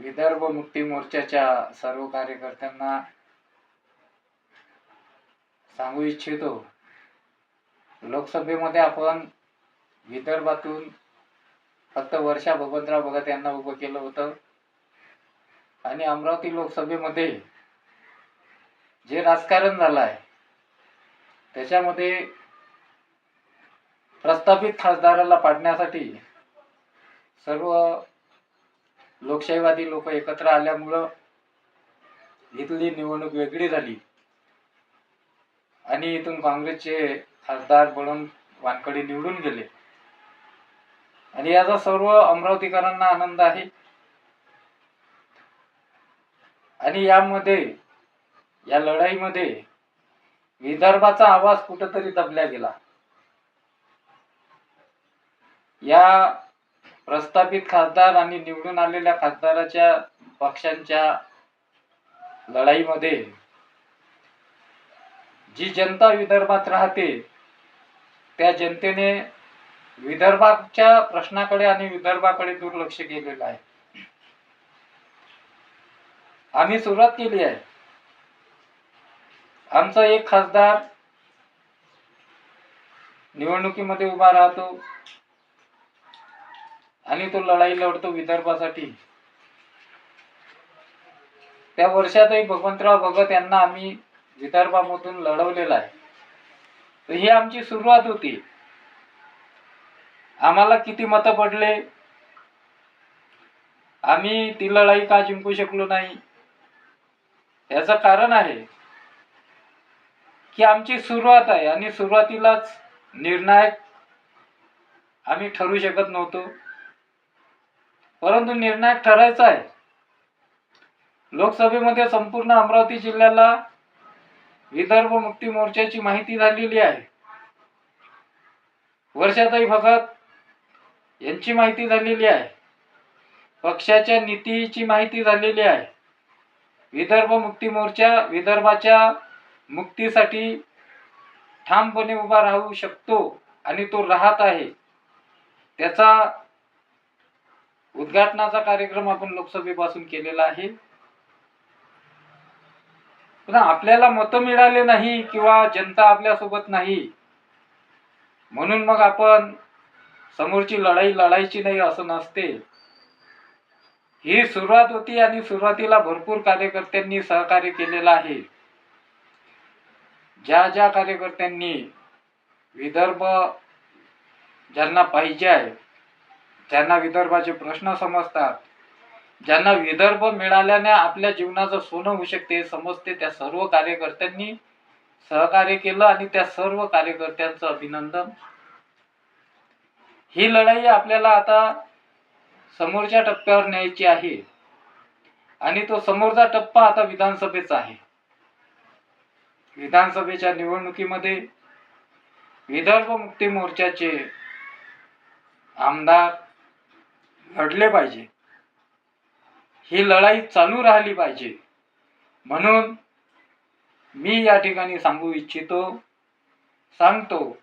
विदर्भ मुक्ती मोर्चाच्या सर्व कार्यकर्त्यांना सांगू इच्छितो लोकसभेमध्ये आपण विदर्भातून फक्त वर्षा भगवंतराव भगत यांना उभं केलं होतं. आणि अमरावती लोकसभेमध्ये जे राजकारण झालं आहे त्याच्यामध्ये प्रस्थापित खासदाराला पाडण्यासाठी सर्व लोकशाहीवादी लोक एकत्र आल्यामुळं इथली निवडणूक वेगळी झाली. आणि इथून काँग्रेसचे खासदार म्हणून वानकडे निवडून गेले. आणि याचा सर्व अमरावतीकरांना आनंद आहे. आणि यामध्ये या लढाईमध्ये विदर्भाचा आवाज कुठंतरी दबल्या गेला. या प्रस्थापित खासदार आणि निवडून आलेल्या खासदाराच्या पक्षांच्या लढाईमध्ये जी जनता विदर्भात राहते त्या जनतेने विदर्भाच्या प्रश्नाकडे आणि विदर्भाकडे दुर्लक्ष केलेलं आहे. आम्ही सुरुवात केली आहे. आमचा एक खासदार निवडणुकीमध्ये उभा राहतो. आणि तो लढाई लढतो विदर्भासाठी. त्या वर्षातही भगवंतराव भगत यांना आम्ही विदर्भामधून लढवलेला आहे. तर ही आमची सुरुवात होती. आम्हाला किती मतं पडले? आम्ही ती लढाई का जिंकू शकलो नाही? याचं कारण आहे की आमची सुरुवात आहे आणि सुरुवातीलाच निर्णायक आम्ही ठरू शकत नव्हतो. परंतु निर्णायक ठरायचा आहे. लोकसभेमध्ये संपूर्ण अमरावती जिल्ह्याला विदर्भ मुक्ती मोर्चाची माहिती झालेली आहे. वर्षाताई भगत यांची माहिती झालेली आहे. पक्षाच्या नीतीची माहिती झालेली आहे. विदर्भ मुक्ती मोर्चा विदर्भाच्या मुक्तीसाठी ठामपणे उभा राहू शकतो आणि तो राहत आहे. त्याचा उद्घाटनाचा कार्यक्रम आपण लोकसभेपासून केलेला आहे. पण आपल्याला मतं मिळाले नाही किंवा जनता आपल्यासोबत नाही म्हणून मग आपण समोरची लढाई लढायची नाही असं नसते. ही सुरुवात होती आणि सुरुवातीला भरपूर कार्यकर्त्यांनी सहकार्य केलेलं आहे. ज्या ज्या कार्यकर्त्यांनी विदर्भ ज्यांना पाहिजे आहे ज्यांना विदर्भाचे प्रश्न समजतात ज्यांना विदर्भ मिळाल्याने आपल्या जीवनाचं सोनं होऊ शकते हे समजते त्या सर्व कार्यकर्त्यांनी सहकार्य केलं आणि त्या सर्व कार्यकर्त्यांचं अभिनंदन. ही लढाई आपल्याला आता समोरच्या टप्प्यावर न्यायची आहे आणि तो समोरचा टप्पा आता विधानसभेचा आहे. विधानसभेच्या निवडणुकीमध्ये विदर्भ मुक्ती मोर्चाचे आमदार लढले पाहिजे. ही लढाई चालू राहिली पाहिजे. म्हणून मी या ठिकाणी सांगू इच्छितो सांगतो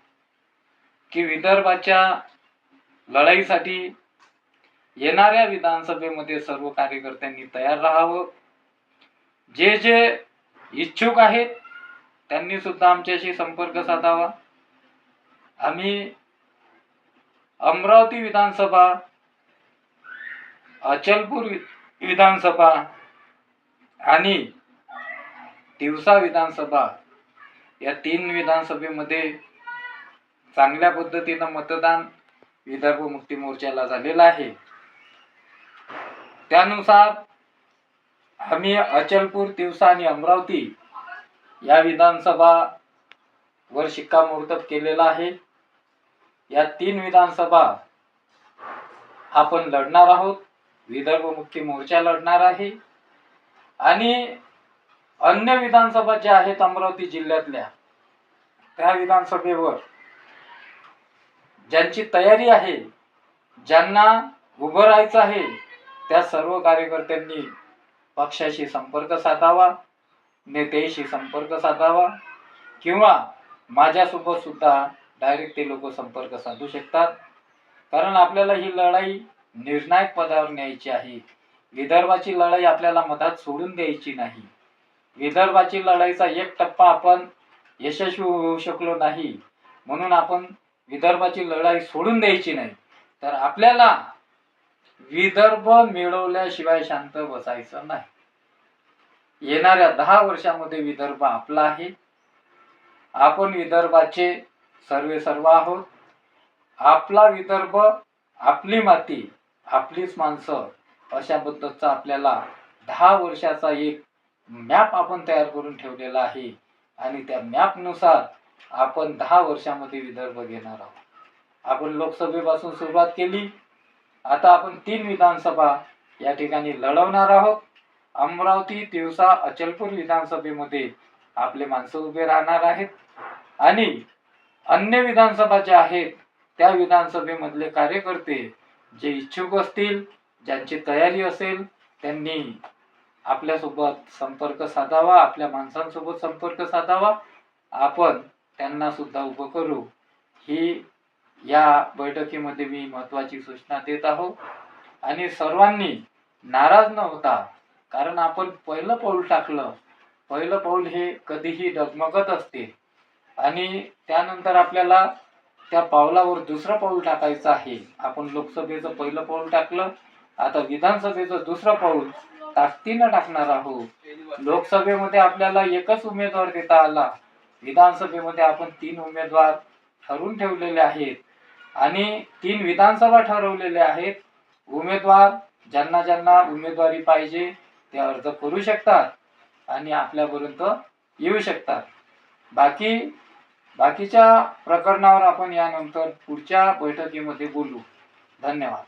की विदर्भाच्या लढाईसाठी येणाऱ्या विधानसभेमध्ये सर्व कार्यकर्त्यांनी तयार राहावं. जे जे इच्छुक आहेत त्यांनी सुद्धा आमच्याशी संपर्क साधावा. आम्ही अमरावती विधानसभा अचलपूर वि- विधानसभा आणि तिवसा विधानसभा या तीन विधानसभेमध्ये चांगल्या पद्धतीनं मतदान विदर्भ मुक्ती मोर्चाला झालेलं आहे. त्यानुसार आम्ही अचलपूर तिवसा आणि अमरावती या विधानसभा वर शिक्कामोर्तब केलेला आहे. या तीन विधानसभा आपण लढणार आहोत. विदर्भ मुक्ती मोर्चा लढणार आहे. आणि अन्य विधानसभा ज्या आहेत अमरावती जिल्ह्यातल्या त्या विधानसभेवर ज्यांची तयारी आहे ज्यांना उभं राहायचं आहे त्या सर्व कार्यकर्त्यांनी पक्षाशी संपर्क साधावा नेत्याशी संपर्क साधावा किंवा माझ्यासोबत सुद्धा डायरेक्ट ते लोक संपर्क साधू शकतात. कारण आपल्याला ही लढाई निर्णायक पदावर न्यायची आहे. विदर्भाची लढाई आपल्याला मधात सोडून द्यायची नाही. विदर्भाची लढाईचा एक टप्पा आपण यशस्वी होऊ शकलो नाही. म्हणून आपण विदर्भाची लढाई सोडून द्यायची नाही. तर आपल्याला विदर्भ मिळवल्याशिवाय शांत बसायचं नाही. येणाऱ्या दहा वर्षामध्ये विदर्भ आपला आहे. आपण विदर्भाचे सर्वे सर्व आहोत. आपला विदर्भ आपली माती. आपलीच माणसं अशा पद्धतीचा आपल्याला दहा वर्षाचा एक मॅप आपण तयार करून ठेवलेला आहे. आणि त्या मॅपनुसार आपण दहा वर्षामध्ये विदर्भ घेणार आहोत. आपण लोकसभेपासून सुरुवात केली. आता आपण तीन विधानसभा या ठिकाणी लढवणार आहोत. अमरावती तिवसा अचलपूर विधानसभेमध्ये आपले माणसं उभे राहणार आहेत. आणि अन्य विधानसभा ज्या आहेत त्या विधानसभेमधले कार्यकर्ते जे इच्छुक असतील ज्यांची तयारी असेल त्यांनी आपल्यासोबत संपर्क साधावा आपल्या माणसांसोबत संपर्क साधावा. आपण त्यांना सुद्धा उभं करू. ही या बैठकीमध्ये मी महत्वाची सूचना देत आहो. आणि सर्वांनी नाराज न होता कारण आपण पहिलं पाऊल टाकलं. पहिलं पाऊल हे कधीही डगमगत असते. आणि त्यानंतर आपल्याला त्या पावलावर दुसरं पाऊल टाकायचं आहे. आपण लोकसभेचं पहिलं पाऊल टाकलं आता विधानसभेचं दुसरं पाऊल ताकदीनं टाकणार आहोत. लोकसभेमध्ये आपल्याला एकच उमेदवार देता आला. विधानसभेमध्ये आपण तीन उमेदवार ठरवून ठेवलेले आहेत. आणि तीन विधानसभा ठरवलेल्या आहेत. उमेदवार ज्यांना ज्यांना उमेदवारी पाहिजे ते अर्ज करू शकतात आणि आपल्यापर्यंत येऊ शकतात. बाकी बाकीच्या प्रकरणावर आपण यानंतर पुढच्या बैठकीमध्ये बोलू. धन्यवाद.